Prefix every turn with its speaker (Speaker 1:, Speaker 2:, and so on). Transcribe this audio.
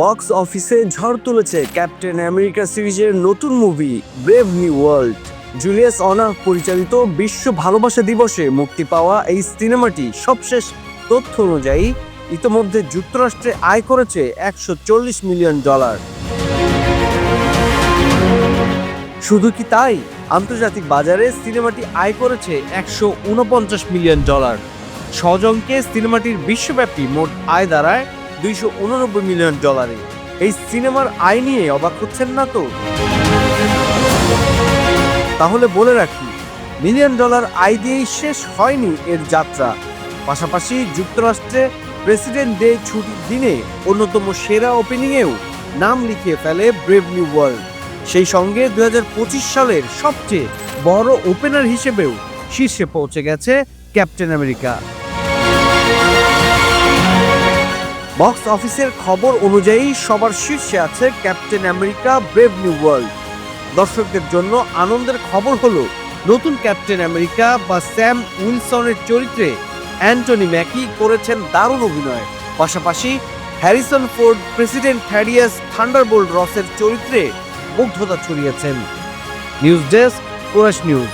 Speaker 1: Box অফিসে ঝড় তুলেছে ক্যাপ্টেন আমেরিকা সিরিজের নতুন movie, brave new world. Julius Onah পরিচালিত বিশ্ব ভালোবাসা দিবসে মুক্তি পাওয়া এই সিনেমাটি সবশেষ তথ্য অনুযায়ী ইতোমধ্যে যুক্তরাষ্ট্রে আয় করেছে একশো চল্লিশ মিলিয়ন ডলার। শুধু কি তাই? আন্তর্জাতিক বাজারে সিনেমাটি আয় করেছে একশো উনপঞ্চাশ মিলিয়ন ডলার। সজংকে সিনেমাটির বিশ্বব্যাপী মোট আয় দাঁড়ায় দুইশো উননব্বই মিলিয়ন ডলারে। এই সিনেমার আয় নিয়ে অবাক হচ্ছেন না তো? তাহলে বলে রাখি, মিলিয়ন ডলার আয় দিয়েই শেষ হয়নি এর যাত্রা। পাশাপাশি যুক্তরাষ্ট্রে প্রেসিডেন্ট ডে ছুটির দিনে অন্যতম সেরা ওপেনিংয়েও নাম লিখিয়ে ফেলে ব্রেভ নিউ ওয়ার্ল্ড। সেই সঙ্গে দুই হাজার পঁচিশ সালের সবচেয়ে বড় ওপেনার হিসেবেও শীর্ষে পৌঁছে গেছে ক্যাপ্টেন আমেরিকা। বক্স অফিসের খবর অনুযায়ী সবার শীর্ষে আছে captain America brave new world. দর্শকদের জন্য আনন্দের খবর হলো, নতুন ক্যাপ্টেন আমেরিকা বা স্যাম উইলসনের চরিত্রে অ্যান্টনি ম্যাকি করেছেন দারুণ অভিনয়। পাশাপাশি Harrison Ford, president Thaddeus Thunderbolt রসের চরিত্রে মুগ্ধতা ছড়িয়েছেন। News desk chorus news.